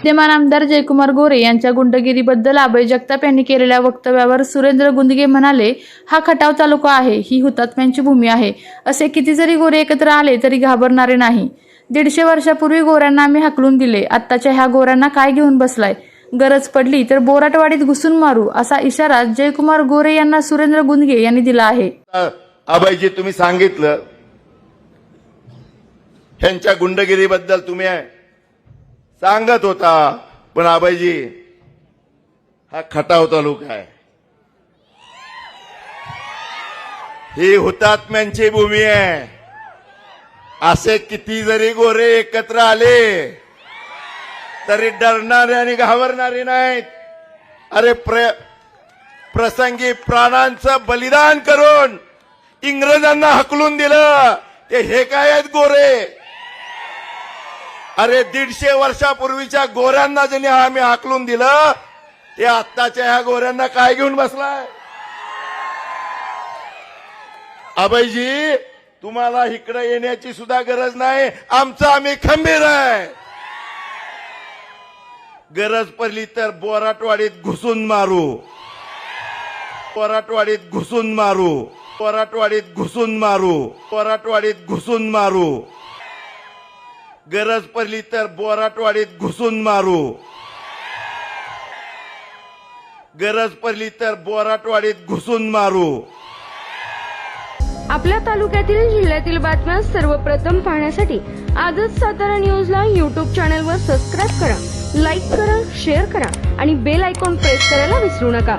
विद्यमान आमदार जयकुमार गोरे यांच्या गुंडगिरीबद्दल अभय जगताप यांनी केलेल्या वक्तव्यावर सुरेंद्र गुंदगे म्हणाले हा खटाव तालुका आहे ही हुतात्म्यांची भूमी आहे. असे किती जरी गोरे एकत्र आले तरी घाबरणारे नाही. दीडशे वर्षापूर्वी गोऱ्यांना आम्ही हकलून दिले. आत्ताच्या ह्या गोऱ्यांना काय घेऊन बसलाय? गरज पडली तर बोराटवाडीत घुसून मारू असा इशारा जयकुमार गोरे यांना सुरेंद्र गुंदगे यांनी दिला आहे. अभयजी तुम्ही सांगितलं त्यांच्या गुंडगिरीबद्दल तुम्ही सांगत होता पण आबाईजी हा खटाव तालुका आहे. ही हुतात्म्यांची भूमी आहे. असे किती जरी गोरे एकत्र आले तरी डरणारे आणि घाबरणारे नाहीत. अरे प्र प्रसंगी प्राणांचं बलिदान करून इंग्रजांना हकलून दिलं ते हे काय आहेत गोरे? अरे दीडशे वर्षापूर्वीच्या गोऱ्यांना ज्यांनी आम्ही हाकलून दिलं ते आत्ताच्या ह्या गोऱ्यांना काय घेऊन बसलाय? अभयजी तुम्हाला इकडे येण्याची सुद्धा गरज नाही. आमचं आम्ही खंबीर आहे. गरज पडली तर बोराटवाडीत घुसून मारू. पराटवाडीत घुसून मारू. पोराटवाडीत घुसून मारू. पोराटवाडीत घुसून मारू. गरज पडली तर बोराटवाडीत घुसून मारू. गरज पडली तर बोराटवाडीत घुसून मारू. आपल्या तालुक्यातील जिल्ह्यातील बातम्या सर्वप्रथम पाहण्यासाठी आजच सातारा न्यूजला यूट्यूब चॅनलवर सबस्क्राईब करा लाईक करा शेअर करा आणि बेल आयकॉन प्रेस करायला विसरू नका.